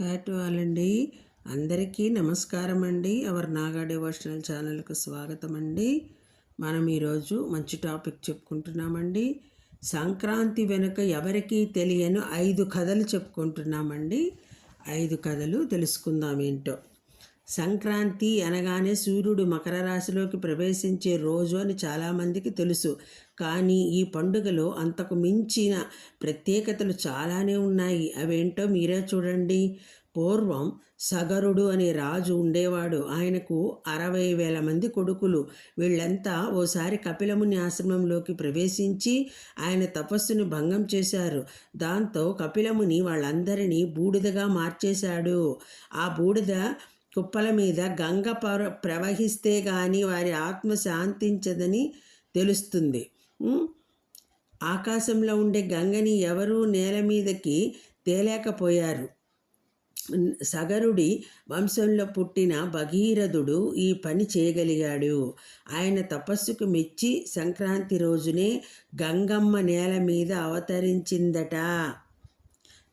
Hat వాళ్ళండి. అందరికీ నమస్కారం అండి అవర్ నాగా డివోషనల్ ఛానల్కు స్వాగతం అండి మనం ఈరోజు మంచి టాపిక్ చెప్పుకుంటున్నామండి. సంక్రాంతి వెనుక ఎవరికీ తెలియని ఐదు కథలు చెప్పుకుంటున్నామండి. ఐదు కథలు తెలుసుకుందాం ఏంటో. సంక్రాంతి అనగానే సూర్యుడు మకర రాశిలోకి ప్రవేశించే రోజు అని చాలామందికి తెలుసు. కానీ ఈ పండుగలో అంతకు మించిన ప్రత్యేకతలు చాలానే ఉన్నాయి. అవేంటో మీరే చూడండి. పూర్వం సగరుడు అనే రాజు ఉండేవాడు. ఆయనకు అరవై వేల మంది కొడుకులు. వీళ్ళంతా ఓసారి కపిలముని ఆశ్రమంలోకి ప్రవేశించి ఆయన తపస్సును భంగం చేశారు. దాంతో కపిలముని వాళ్ళందరినీ బూడిదగా మార్చేశాడు. ఆ బూడిద కుప్పల మీద గంగ పర ప్రవహిస్తే కానీ వారి ఆత్మ శాంతించదని తెలుస్తుంది. ఆకాశంలో ఉండే గంగని ఎవరూ నేల మీదకి తేలేకపోయారు. సగరుడి వంశంలో పుట్టిన భగీరథుడు ఈ పని చేయగలిగాడు. ఆయన తపస్సుకు మెచ్చి సంక్రాంతి రోజునే గంగమ్మ నేల మీద అవతరించిందట.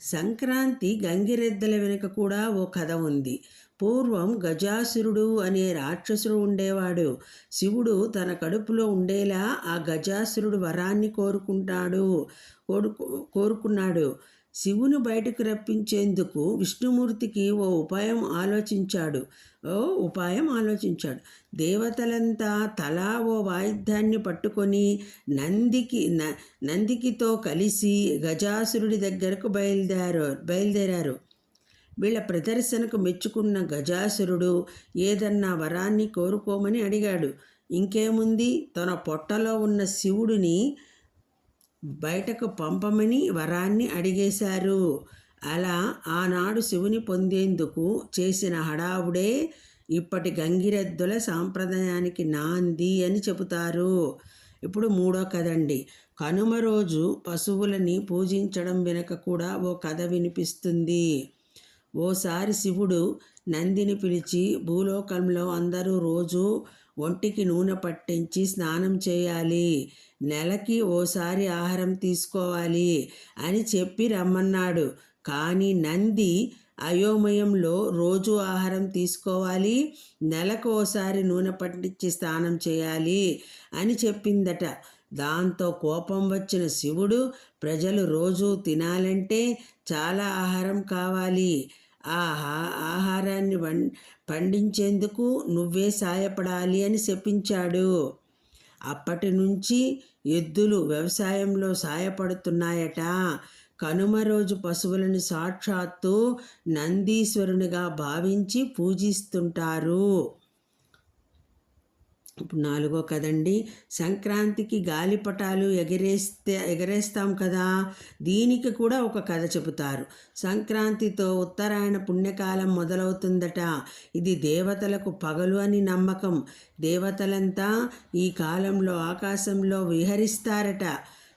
సంక్రాంతి గంగిరెద్దల వెనుక కూడా ఓ కథ ఉంది. పూర్వం గజాసురుడు అనే రాక్షసుడు ఉండేవాడు. శివుడు తన కడుపులో ఉండేలా ఆ గజాసురుడు వరాన్ని కోరుకుంటాడు కోరుకు కోరుకున్నాడు. శివుని బయటకు రప్పించేందుకు విష్ణుమూర్తికి ఓ ఉపాయం ఆలోచించాడు. ఓ ఉపాయం ఆలోచించాడు. దేవతలంతా తలా ఓ వాయిద్యాన్ని పట్టుకొని నందికి నందికితో కలిసి గజాసురుడి దగ్గరకు బయలుదేరారు బయలుదేరారు. వీళ్ళ ప్రదర్శనకు మెచ్చుకున్న గజాసురుడు ఏదన్నా వరాన్ని కోరుకోమని అడిగాడు. ఇంకేముంది? తన పొట్టలో ఉన్న శివుడిని బయటకు పంపమని వరాన్ని అడిగేశారు. అలా ఆనాడు శివుని పొందేందుకు చేసిన హడావుడే ఇప్పటి గంగిరెద్దుల సాంప్రదాయానికి నాంది అని చెబుతారు. ఇప్పుడు మూడో కదండి కనుమ రోజు పశువులని పూజించడం వెనుక కూడా ఓ కథ వినిపిస్తుంది. ఓసారి శివుడు నందిని పిలిచి భూలోకంలో అందరూ రోజు ఒంటికి నూనె పట్టించి స్నానం చేయాలి. నెలకి ఓసారి ఆహారం తీసుకోవాలి అని చెప్పి రమ్మన్నాడు. కానీ నంది అయోమయంలో రోజు ఆహారం తీసుకోవాలి నెలకు ఓసారి నూనె పట్టించి స్నానం చేయాలి అని చెప్పిందట. దాంతో కోపం వచ్చిన శివుడు ప్రజలు రోజు తినాలంటే చాలా ఆహారం కావాలి. ఆ ఆహారాన్ని వం పండించేందుకు నువ్వే సాయపడాలి అని చెప్పించాడు అప్పటి నుంచి ఎద్దులు వ్యవసాయంలో సాయపడుతున్నాయట. కనుమ రోజు పశువులను సాక్షాత్తు నందీశ్వరునిగా భావించి పూజిస్తుంటారు. ఇప్పుడు నాలుగో కదండి. సంక్రాంతికి గాలిపటాలు ఎగరేస్తే ఎగరేస్తాం కదా. దీనికి కూడా ఒక కథ చెబుతారు. సంక్రాంతితో ఉత్తరాయణ పుణ్యకాలం మొదలవుతుందట. ఇది దేవతలకు పగలు అని నమ్మకం. దేవతలంతా ఈ కాలంలో ఆకాశంలో విహరిస్తారట.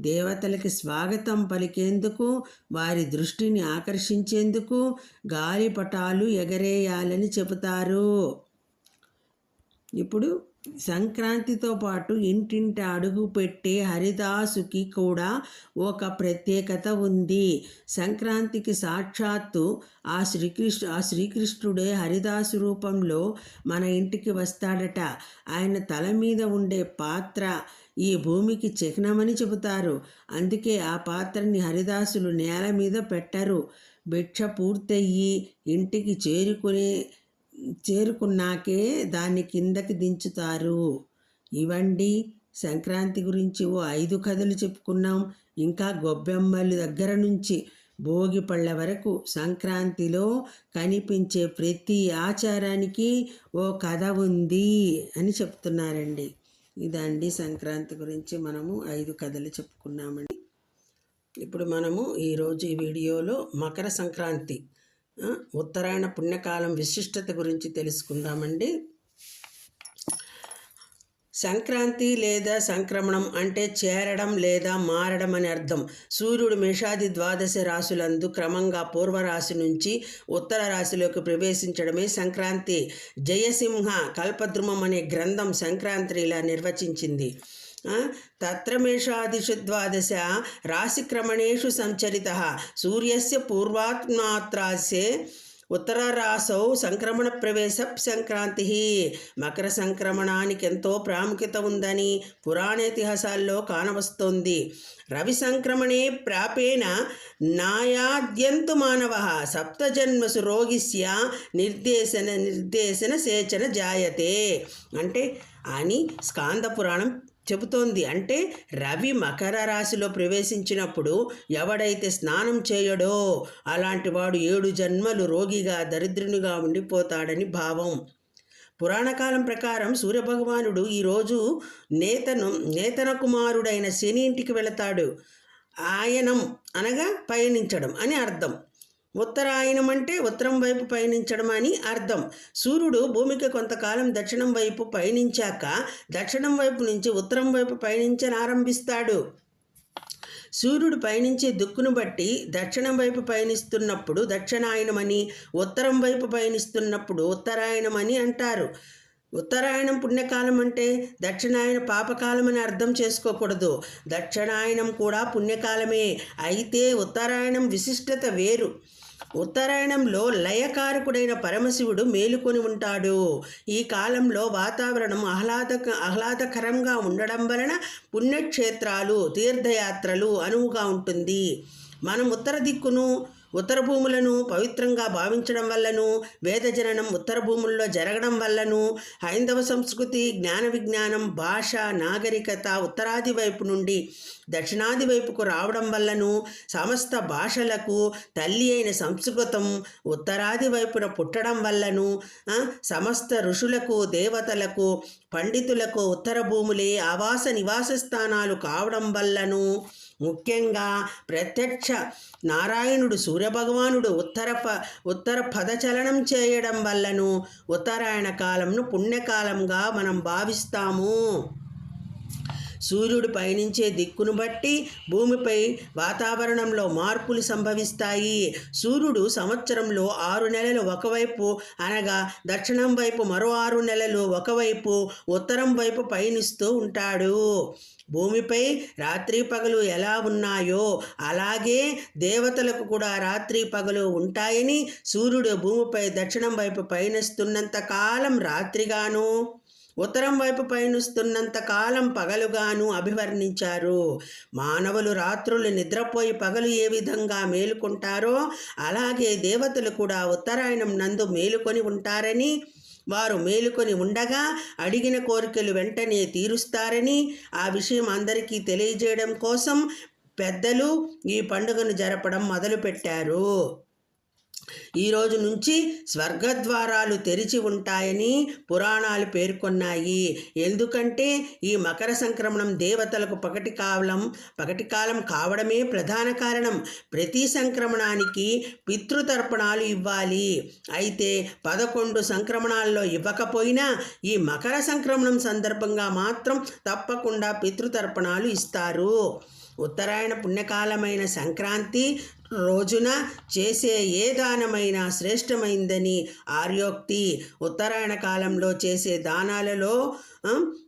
దేవతలకి స్వాగతం పలికేందుకు వారి దృష్టిని ఆకర్షించేందుకు గాలిపటాలు ఎగరేయాలని చెబుతారు. ఇప్పుడు సంక్రాంతితో పాటు ఇంటింటి అడుగు పెట్టే హరిదాసుకి కూడా ఒక ప్రత్యేకత ఉంది. సంక్రాంతికి సాక్షాత్తు ఆ శ్రీకృష్ణు ఆ శ్రీకృష్ణుడే హరిదాసు రూపంలో మన ఇంటికి వస్తాడట. ఆయన తల మీద ఉండే పాత్ర ఈ భూమికి చిహ్నమని చెబుతారు. అందుకే ఆ పాత్రని హరిదాసులు నేల మీద పెట్టరు. భిక్ష పూర్తయ్యి ఇంటికి చేరుకునే చేరుకున్నాకే దాన్ని కిందకి దించుతారు. ఇవండి సంక్రాంతి గురించి ఓ ఐదు కథలు చెప్పుకున్నాం. ఇంకా గొబ్బెమ్మలు దగ్గర నుంచి భోగి పళ్ళ వరకు సంక్రాంతిలో కనిపించే ప్రతి ఆచారానికి ఓ కథ ఉంది అని చెప్తున్నారండి. ఇదండి సంక్రాంతి గురించి మనము ఐదు కథలు చెప్పుకున్నామండి. ఇప్పుడు మనము ఈరోజు ఈ వీడియోలో మకర సంక్రాంతి. ఉత్తరాయణ పుణ్యకాలం విశిష్టత గురించి తెలుసుకుందామండి. సంక్రాంతి లేదా సంక్రమణం అంటే చేరడం లేదా మారడం అని అర్థం. సూర్యుడు మేషాది ద్వాదశ రాశులందు క్రమంగా పూర్వరాశి నుంచి ఉత్తర రాశిలోకి ప్రవేశించడమే సంక్రాంతి. జయసింహ కల్పద్రుమం అనే గ్రంథం సంక్రాంతి ఇలా నిర్వచించింది. తత్రమేషాదిషుద్వాదశ రాశిక్రమణేషు సంచరిత. సూర్యస్య పూర్వాత్మాత్రాస్యే ఉత్తరరాసౌ సంక్రమణ ప్రవేశ సంక్రాంతి. మకర సంక్రమణానికి ఎంతో ప్రాముఖ్యత ఉందని పురాణేతిహాసాల్లో కానవస్తోంది. రవి సంక్రమణే ప్రాపేణ నాయాద్యంతు మానవ సప్తజన్మసు రోగిస్య నిర్దేశన నిర్దేశన సేచన జాయతే. అంటే అని స్కాంద పురాణం చెబుతోంది. అంటే రవి మకర రాశిలో ప్రవేశించినప్పుడు ఎవడైతే స్నానం చేయడో అలాంటి వాడు ఏడు జన్మలు రోగిగా దరిద్రునిగా ఉండిపోతాడని భావం. పురాణకాలం ప్రకారం సూర్యభగవానుడు ఈరోజు నేతను నేతన కుమారుడైన శని ఇంటికి వెళతాడు. ఆయనం అనగా పయనించడం అని అర్థం. ఉత్తరాయణం అంటే ఉత్తరం వైపు పయనించడం అని అర్థం. సూర్యుడు భూమికి కొంతకాలం దక్షిణం వైపు పయనించాక దక్షిణం వైపు నుంచి ఉత్తరం వైపు పయనించనారంభిస్తాడు సూర్యుడు పయనించే దుక్కును బట్టి దక్షిణం వైపు పయనిస్తున్నప్పుడు దక్షిణాయనమని ఉత్తరం వైపు పయనిస్తున్నప్పుడు ఉత్తరాయణమని అంటారు. ఉత్తరాయణం పుణ్యకాలం అంటే దక్షిణాయన పాపకాలం అని అర్థం చేసుకోకూడదు. దక్షిణాయనం కూడా పుణ్యకాలమే. అయితే ఉత్తరాయణం విశిష్టత వేరు. ఉత్తరాయణంలో లయకారకుడైన పరమశివుడు మేలుకొని ఉంటాడు. ఈ కాలంలో వాతావరణం ఆహ్లాద ఆహ్లాదకరంగా ఉండడం వలన పుణ్యక్షేత్రాలు తీర్థయాత్రలు అనువుగా ఉంటుంది. మనం ఉత్తర దిక్కును ఉత్తర భూములను పవిత్రంగా భావించడం వల్లను వేదజననం ఉత్తర భూముల్లో జరగడం వల్లను హైందవ సంస్కృతి జ్ఞాన విజ్ఞానం భాష నాగరికత ఉత్తరాది వైపు నుండి దక్షిణాది వైపుకు రావడం వల్లను సమస్త భాషలకు తల్లి అయిన సంస్కృతం ఉత్తరాది వైపున పుట్టడం వల్లను సమస్త ఋషులకు దేవతలకు పండితులకు ఉత్తర భూములే ఆవాస నివాస స్థానాలు కావడం వల్లను ముఖ్యంగా ప్రత్యక్ష నారాయణుడు సూర్యభగవానుడు ఉత్తర ప ఉత్తర పదచలనం చేయడం వల్లను ఉత్తరాయణ కాలంను పుణ్యకాలంగా మనం భావిస్తాము. సూర్యుడు పయనించే దిక్కును బట్టి భూమిపై వాతావరణంలో మార్పులు సంభవిస్తాయి. సూర్యుడు సంవత్సరంలో ఆరు నెలలు ఒకవైపు అనగా దక్షిణం వైపు మరో ఆరు నెలలు ఒకవైపు ఉత్తరం వైపు పయనిస్తూ ఉంటాడు. భూమిపై రాత్రి పగలు ఎలా ఉన్నాయో అలాగే దేవతలకు కూడా రాత్రి పగలు ఉంటాయని సూర్యుడు భూమిపై దక్షిణం వైపు పయనిస్తున్నంత కాలం రాత్రిగాను. ఉత్తరం వైపు పయనిస్తున్నంత కాలం పగలుగాను అభివర్ణించారు. మానవులు రాత్రులు నిద్రపోయి పగలు ఏ విధంగా మేలుకుంటారో అలాగే దేవతలు కూడా ఉత్తరాయణం నందు మేలుకొని ఉంటారని వారు మేలుకొని ఉండగా అడిగిన కోరికలు వెంటనే తీరుస్తారని ఆ విషయం అందరికీ తెలియజేయడం కోసం పెద్దలు ఈ పండుగను జరపడం మొదలుపెట్టారు. ఈ రోజు నుంచి స్వర్గద్వారాలు తెరిచి ఉంటాయని పురాణాలు పేర్కొన్నాయి. ఎందుకంటే ఈ మకర సంక్రమణం దేవతలకు పగటి కాలం పగటి కాలం కావడమే ప్రధాన కారణం. ప్రతి సంక్రమణానికి పితృతర్పణాలు ఇవ్వాలి. అయితే పదకొండు సంక్రమణాల్లో ఇవ్వకపోయినా ఈ మకర సంక్రమణం సందర్భంగా మాత్రం తప్పకుండా పితృతర్పణాలు ఇస్తారు. ఉత్తరాయణ పుణ్యకాలమైన సంక్రాంతి రోజున చేసే ఏ దానమైనా శ్రేష్టమైందని ఆర్యోక్తి ఉత్తరాయణ కాలంలో చేసే దానాలలో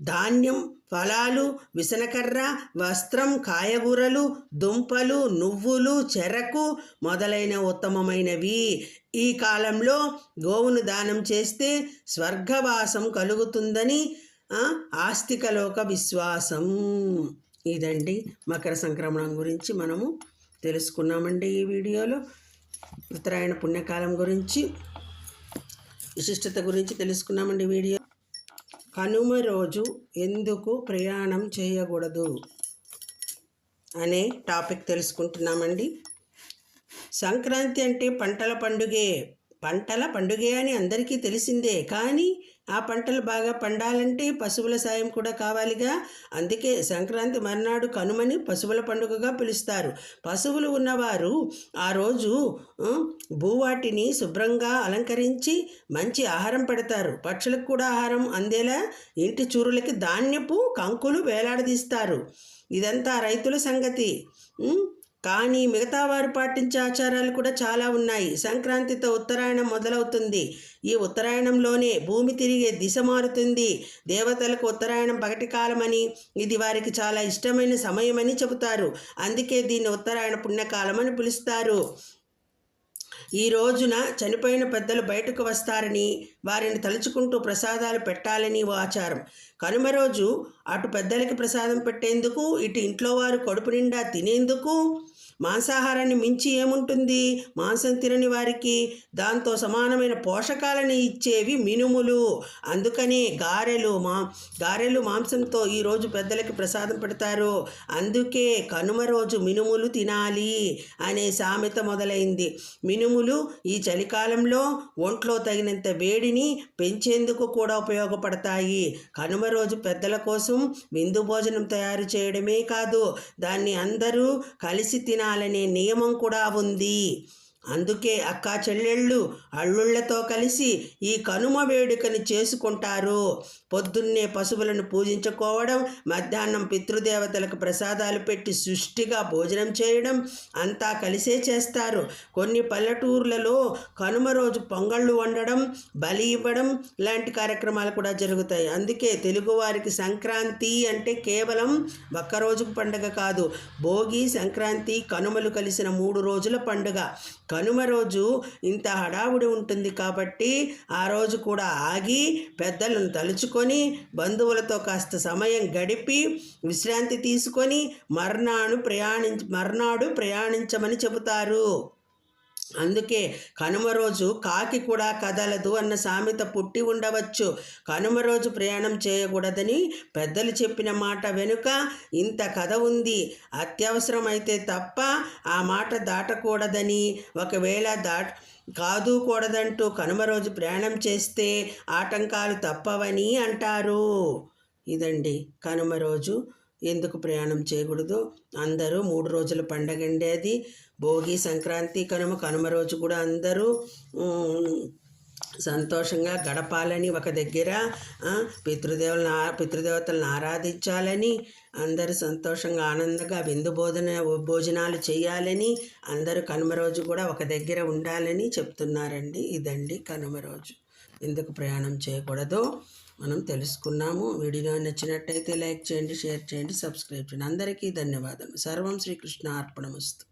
ధాన్యం ఫలాలు విసనకర్ర వస్త్రం కాయగూరలు దుంపలు నువ్వులు చెరకు మొదలైన ఉత్తమమైనవి. ఈ కాలంలో గోవును దానం చేస్తే స్వర్గవాసం కలుగుతుందని ఆస్తికలోక విశ్వాసం. ఇదండి మకర సంక్రమణం గురించి మనము తెలుసుకున్నామండి ఈ వీడియోలో. ఉత్తరాయణ పుణ్యకాలం గురించి విశిష్టత గురించి తెలుసుకున్నామండి వీడియో. కనుమ రోజు ఎందుకు ప్రయాణం చేయకూడదు అనే టాపిక్ తెలుసుకుంటున్నామండి. సంక్రాంతి అంటే పంటల పండుగే. పంటల పండుగే అని అందరికీ తెలిసిందే కానీ ఆ పంటలు బాగా పండాలంటే పశువుల సాయం కూడా కావాలిగా. అందుకే సంక్రాంతి మర్నాడు కనుమని పశువుల పండుగగా పిలుస్తారు. పశువులు ఉన్నవారు ఆ రోజు భూవాటిని శుభ్రంగా అలంకరించి మంచి ఆహారం పెడతారు. పక్షులకు కూడా ఆహారం అందేలా ఇంటి చూరులకి ధాన్యపు కంకులు వేలాడదీస్తారు. ఇదంతా రైతుల సంగతి. కానీ మిగతా వారు పాటించే ఆచారాలు కూడా చాలా ఉన్నాయి. సంక్రాంతితో ఉత్తరాయణం మొదలవుతుంది. ఈ ఉత్తరాయణంలోనే భూమి తిరిగే దిశ మారుతుంది. దేవతలకు ఉత్తరాయణం పగటి కాలమని ఇది వారికి చాలా ఇష్టమైన సమయమని చెబుతారు. అందుకే దీన్ని ఉత్తరాయణ పుణ్యకాలం అని పిలుస్తారు. ఈ రోజున చనిపోయిన పెద్దలు బయటకు వస్తారని వారిని తలుచుకుంటూ ప్రసాదాలు పెట్టాలని ఓ ఆచారం. కనుమ రోజు అటు పెద్దలకి ప్రసాదం పెట్టేందుకు ఇటు ఇంట్లో వారు కడుపు నిండా తినేందుకు మాంసాహారాన్ని మించి ఏముంటుంది? మాంసం తినని వారికి దాంతో సమానమైన పోషకాలని ఇచ్చేవి మినుములు. అందుకనే గారెలు మా గారెలు మాంసంతో ఈరోజు పెద్దలకి ప్రసాదం పెడతారు. అందుకే కనుమ రోజు మినుములు తినాలి అనే సామెత మొదలైంది. మినుములు ఈ చలికాలంలో ఒంట్లో తగినంత వేడిని పెంచేందుకు కూడా ఉపయోగపడతాయి. కనుమ రోజు పెద్దల కోసం విందు భోజనం తయారు చేయడమే కాదు దాన్ని అందరూ కలిసి తిన తినాలనే నియమం కూడా ఉంది. అందుకే అక్క చెల్లెళ్ళు అల్లుళ్ళతో కలిసి ఈ కనుమ వేడుకని చేసుకుంటారు. పొద్దున్నే పశువులను పూజించుకోవడం మధ్యాహ్నం పితృదేవతలకు ప్రసాదాలు పెట్టి సృష్టిగా భోజనం చేయడం అంతా కలిసే చేస్తారు. కొన్ని పల్లెటూర్లలో కనుమ రోజు పొంగళ్ళు వండడం బలి ఇవ్వడం లాంటి కార్యక్రమాలు కూడా జరుగుతాయి. అందుకే తెలుగువారికి సంక్రాంతి అంటే కేవలం ఒక్కరోజు పండుగ కాదు భోగి సంక్రాంతి కనుమలు కలిసిన మూడు రోజుల పండుగ. కనుమ రోజు ఇంత హడావుడి ఉంటుంది కాబట్టి ఆ రోజు కూడా ఆగి పెద్దలను తలుచుకొని బంధువులతో కాస్త సమయం గడిపి విశ్రాంతి తీసుకొని మర్నాడు ప్రయాణించ మర్నాడు ప్రయాణించమని చెబుతారు. అందుకే కనుమ రోజు కాకి కూడా కదలదు అన్న సామెత పుట్టి ఉండవచ్చు. కనుమ రోజు ప్రయాణం చేయకూడదని పెద్దలు చెప్పిన మాట వెనుక ఇంత కథ ఉంది. అత్యవసరమైతే తప్ప ఆ మాట దాటకూడదని ఒకవేళ దాట కాదు కూడదంటూ కనుమ రోజు ప్రయాణం చేస్తే ఆటంకాలు తప్పవని అంటారు. ఇదండి కనుమ రోజు ఎందుకు ప్రయాణం చేయకూడదు? అందరూ మూడు రోజుల పండగ అండి అది. భోగి సంక్రాంతి కనుమ కనుమ రోజు కూడా అందరూ సంతోషంగా గడపాలని ఒక దగ్గర పితృదేవులను పితృదేవతలను ఆరాధించాలని అందరూ సంతోషంగా ఆనందంగా విందు బోధన భోజనాలు చేయాలని అందరూ కనుమ రోజు కూడా ఒక దగ్గర ఉండాలని చెప్తున్నారండి. ఇదండి కనుమ రోజు. ఎందుకు ప్రయాణం చేయకూడదు? మనం తెలుసుకున్నాము. వీడియో నచ్చినట్టయితే లైక్ చేయండి షేర్ చేయండి సబ్స్క్రైబ్ చేయండి. అందరికీ ధన్యవాదాలు సర్వం శ్రీకృష్ణ అర్పణమస్తు